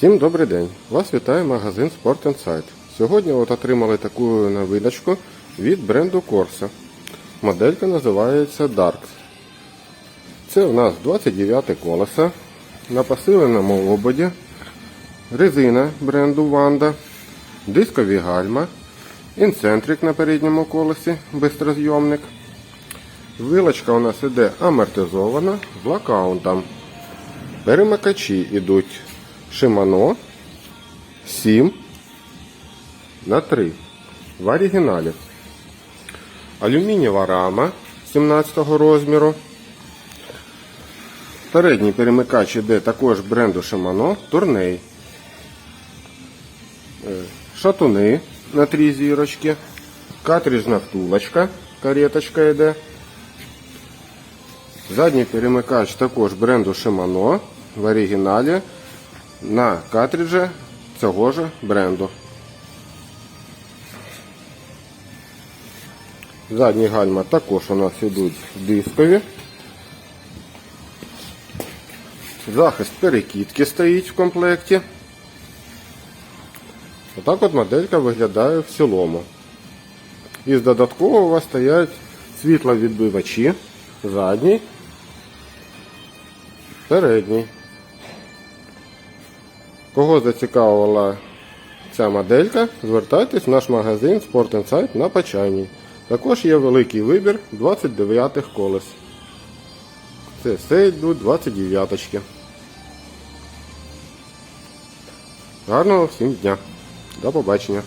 Всім добрий день! Вас вітає магазин Sport Insight. Сьогодні от отримали таку новиночку від бренду Corsa. Моделька називається Dark. Це у нас 29 колеса на посиленому ободі, резина бренду Wanda, дискові гальма, інцентрик на передньому колесі, бистрозйомник. Вилочка у нас іде амортизована з лакаунтом. Перемикачі йдуть Shimano 7 на 3 в оригіналі. Алюмінієва рама 17 розміру. Передній перемикач іде також бренду Shimano Турней. Е, Шатуни на три зірочки. Картриджна втулочка, кареточка йде. Задній перемикач також бренду Shimano в оригіналі на картриджі цього ж бренду. Задні гальма також у нас йдуть дискові. Захист перекидки стоїть в комплекті. Отак от моделька виглядає в цілому. Із додаткового у вас стоять світловідбивачі, задній, передній. Кого зацікавила ця моделька, звертайтесь в наш магазин Sport Insight на Почайній. Також є великий вибір 29-х колес. Це все йдуть 29 -очки. Гарного всім дня. До побачення.